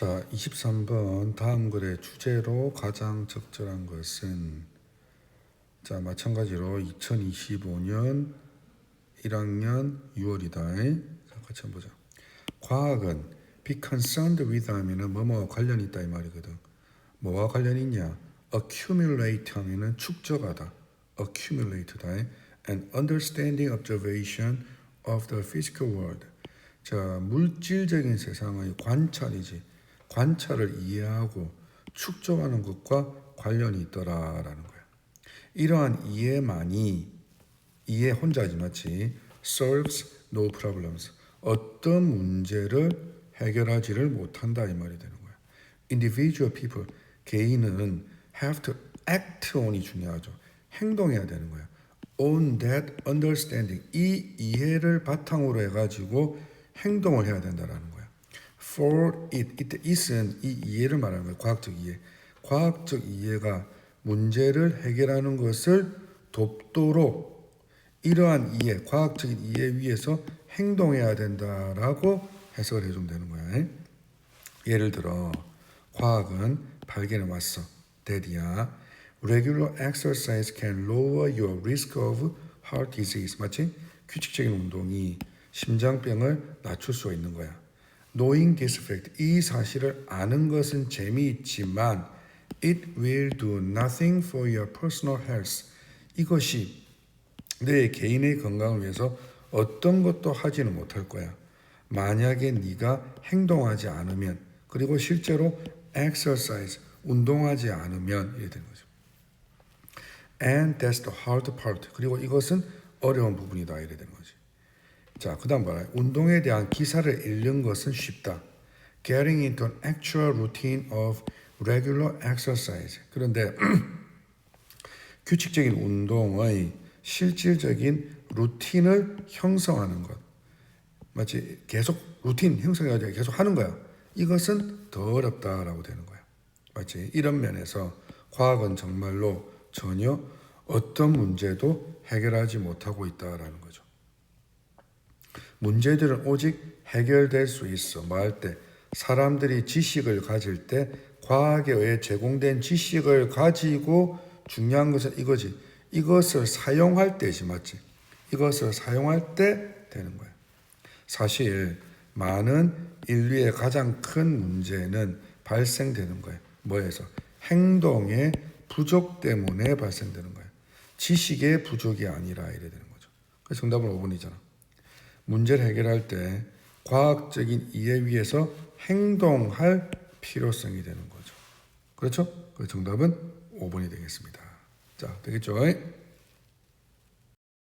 자, 23번 다음 글의 주제로 가장 적절한 것은 자, 마찬가지로 2025년 1학년 6월이다. 자, 같이 한번 보자. 과학은 be concerned with 하면은 뭐뭐와 관련이 있다 이 말이거든. 뭐와 관련이 있냐? accumulate 하면은 축적하다. accumulate다. and understanding observation of the physical world. 자, 물질적인 세상의 관찰이지. 관찰을 이해하고 축적하는 것과 관련이 있더라라는 거야. 이러한 이해만이 이해 혼자지 맞지? solves no problems. 어떤 문제를 해결하지를 못한다 이 말이 되는 거야. individual people 개인은 have to act on이 중요하죠. 행동해야 되는 거야. on that understanding 이 이해를 바탕으로 해가지고 행동을 해야 된다라는 거야. For it 이때 it은 이 이해를 말하는 거야. 과학적 이해. 과학적 이해가 문제를 해결하는 것을 돕도록 이러한 이해, 과학적인 이해 위에서 행동해야 된다라고 해석을 해주면 되는 거야. 예를 들어 과학은 발견해 왔어. 데디야. Regular exercise can lower your risk of heart disease. 맞지? 규칙적인 운동이 심장병을 낮출 수 있는 거야. Knowing this fact, 이 사실을 아는 것은 재미있지만 it will do nothing for your personal health. 이것이 내 개인의 건강을 위해서 어떤 것도 하지는 못할 거야. 만약에 네가 행동하지 않으면 그리고 실제로 exercise 운동하지 않으면 이래 되는 거죠. And that's the hard part. 그리고 이것은 어려운 부분이다 이래 되는 거지. 자, 그 다음 봐라. 운동에 대한 기사를 읽는 것은 쉽다. Getting into an actual routine of regular exercise. 그런데 규칙적인 운동의 실질적인 루틴을 형성하는 것. 마치 계속 루틴 형성해가지고 계속 하는 거야. 이것은 더 어렵다라고 되는 거야. 마치 이런 면에서 과학은 정말로 전혀 어떤 문제도 해결하지 못하고 있다라는 거죠. 문제들은 오직 해결될 수 있어. 말할 때 사람들이 지식을 가질 때 과학에 의해 제공된 지식을 가지고 중요한 것은 이거지. 이것을 사용할 때지 맞지? 이것을 사용할 때 되는 거야. 사실 많은 인류의 가장 큰 문제는 발생되는 거야. 뭐에서? 행동의 부족 때문에 발생되는 거야. 지식의 부족이 아니라 이래 되는 거죠. 그래서 정답은 5번이잖아. 문제를 해결할 때 과학적인 이해 위에서 행동할 필요성이 되는 거죠. 그렇죠? 그 정답은 5번이 되겠습니다. 자, 되겠죠?